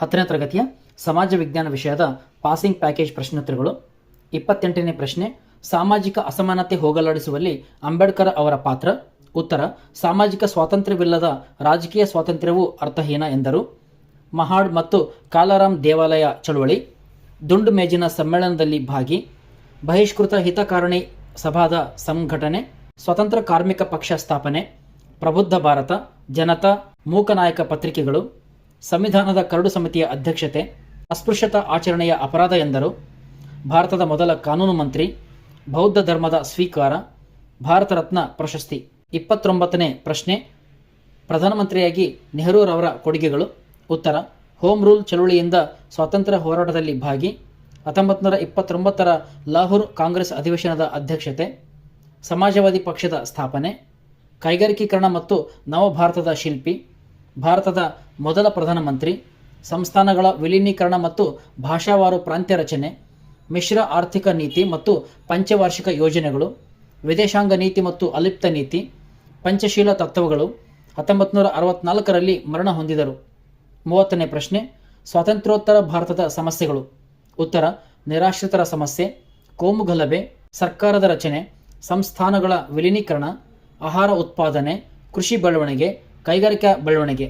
ಹತ್ತನೇ ತರಗತಿಯ ಸಮಾಜ ವಿಜ್ಞಾನ ವಿಷಯದ ಪಾಸಿಂಗ್ ಪ್ಯಾಕೇಜ್ ಪ್ರಶ್ನೋತ್ತರಗಳು. ಇಪ್ಪತ್ತೆಂಟನೇ ಪ್ರಶ್ನೆ, ಸಾಮಾಜಿಕ ಅಸಮಾನತೆ ಹೋಗಲಾಡಿಸುವಲ್ಲಿ ಅಂಬೇಡ್ಕರ್ ಅವರ ಪಾತ್ರ. ಉತ್ತರ, ಸಾಮಾಜಿಕ ಸ್ವಾತಂತ್ರ್ಯವಿಲ್ಲದ ರಾಜಕೀಯ ಸ್ವಾತಂತ್ರ್ಯವು ಅರ್ಥಹೀನ ಎಂದರು. ಮಹಾಡ್ ಮತ್ತು ಕಾಲಾರಾಮ್ ದೇವಾಲಯ ಚಳುವಳಿ. ದುಂಡು ಮೇಜಿನ ಸಮ್ಮೇಳನದಲ್ಲಿ ಭಾಗಿ. ಬಹಿಷ್ಕೃತ ಹಿತಕಾರಣಿ ಸಭಾದ ಸಂಘಟನೆ. ಸ್ವತಂತ್ರ ಕಾರ್ಮಿಕ ಪಕ್ಷ ಸ್ಥಾಪನೆ. ಪ್ರಬುದ್ಧ ಭಾರತ, ಜನತಾ ಮೂಕನಾಯಕ ಪತ್ರಿಕೆಗಳು. ಸಂವಿಧಾನದ ಕರಡು ಸಮಿತಿಯ ಅಧ್ಯಕ್ಷತೆ, ಅಸ್ಪೃಶ್ಯತಾ ಆಚರಣೆಯ ಅಪರಾಧ ಎಂದರು. ಭಾರತದ ಮೊದಲ ಕಾನೂನು ಮಂತ್ರಿ, ಬೌದ್ಧ ಧರ್ಮದ ಸ್ವೀಕಾರ, ಭಾರತ ರತ್ನ ಪ್ರಶಸ್ತಿ. ಇಪ್ಪತ್ತೊಂಬತ್ತನೇ ಪ್ರಶ್ನೆ, ಪ್ರಧಾನಮಂತ್ರಿಯಾಗಿ ನೆಹರೂರವರ ಕೊಡುಗೆಗಳು. ಉತ್ತರ, ಹೋಮ್ ರೂಲ್ ಚಳುವಳಿಯಿಂದ ಸ್ವಾತಂತ್ರ್ಯ ಹೋರಾಟದಲ್ಲಿ ಭಾಗಿ. ಹತ್ತೊಂಬತ್ತು ಇಪ್ಪತ್ತೊಂಬತ್ತರ ಲಾಹೋರ್ ಕಾಂಗ್ರೆಸ್ ಅಧಿವೇಶನದ ಅಧ್ಯಕ್ಷತೆ. ಸಮಾಜವಾದಿ ಪಕ್ಷದ ಸ್ಥಾಪನೆ. ಕೈಗಾರಿಕೀಕರಣ ಮತ್ತು ನವಭಾರತದ ಶಿಲ್ಪಿ. ಭಾರತದ ಮೊದಲ ಪ್ರಧಾನಮಂತ್ರಿ, ಸಂಸ್ಥಾನಗಳ ವಿಲೀನೀಕರಣ ಮತ್ತು ಭಾಷಾವಾರು ಪ್ರಾಂತ್ಯ ರಚನೆ, ಮಿಶ್ರ ಆರ್ಥಿಕ ನೀತಿ ಮತ್ತು ಪಂಚವಾರ್ಷಿಕ ಯೋಜನೆಗಳು, ವಿದೇಶಾಂಗ ನೀತಿ ಮತ್ತು ಅಲಿಪ್ತ ನೀತಿ, ಪಂಚಶೀಲ ತತ್ವಗಳು ಹತ್ತೊಂಬತ್ತು ನೂರ ಅರವತ್ನಾಲ್ಕರಲ್ಲಿ ಮರಣ ಹೊಂದಿದರು. ಮೂವತ್ತನೇ ಪ್ರಶ್ನೆ, ಸ್ವಾತಂತ್ರ್ಯೋತ್ತರ ಭಾರತದ ಸಮಸ್ಯೆಗಳು. ಉತ್ತರ, ನಿರಾಶ್ರಿತರ ಸಮಸ್ಯೆ, ಕೋಮು ಗಲಭೆ, ಸರ್ಕಾರದ ರಚನೆ, ಸಂಸ್ಥಾನಗಳ ವಿಲೀನೀಕರಣ, ಆಹಾರ ಉತ್ಪಾದನೆ, ಕೃಷಿ ಬೆಳವಣಿಗೆ ಕೈಗಾರಿಕಾ ಬೆಳವಣಿಗೆ.